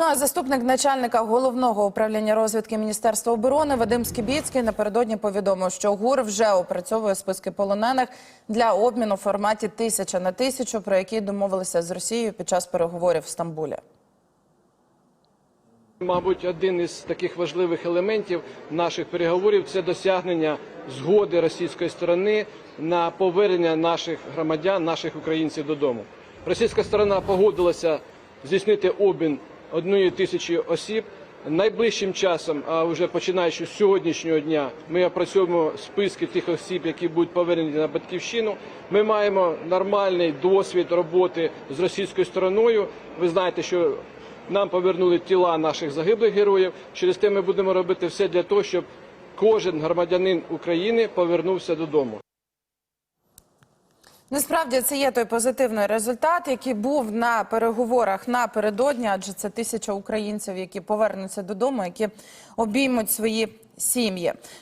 Ну а заступник начальника головного управління розвідки Міністерства оборони Вадим Скібіцький напередодні повідомив, що ГУР вже опрацьовує списки полонених для обміну в форматі тисяча на тисячу, про які домовилися з Росією під час переговорів в Стамбулі. Мабуть, один із таких важливих елементів наших переговорів це досягнення згоди російської сторони на повернення наших громадян, наших українців додому. Російська сторона погодилася здійснити обмін однієї тисячі осіб. Найближчим часом, а вже починаючи з сьогоднішнього дня, ми опрацьовуємо списки тих осіб, які будуть повернені на батьківщину. Ми маємо нормальний досвід роботи з російською стороною. Ви знаєте, що нам повернули тіла наших загиблих героїв. Через те ми будемо робити все для того, щоб кожен громадянин України повернувся додому. Насправді це є той позитивний результат, який був на переговорах напередодні, адже це тисяча українців, які повернуться додому, які обіймуть свої сім'ї.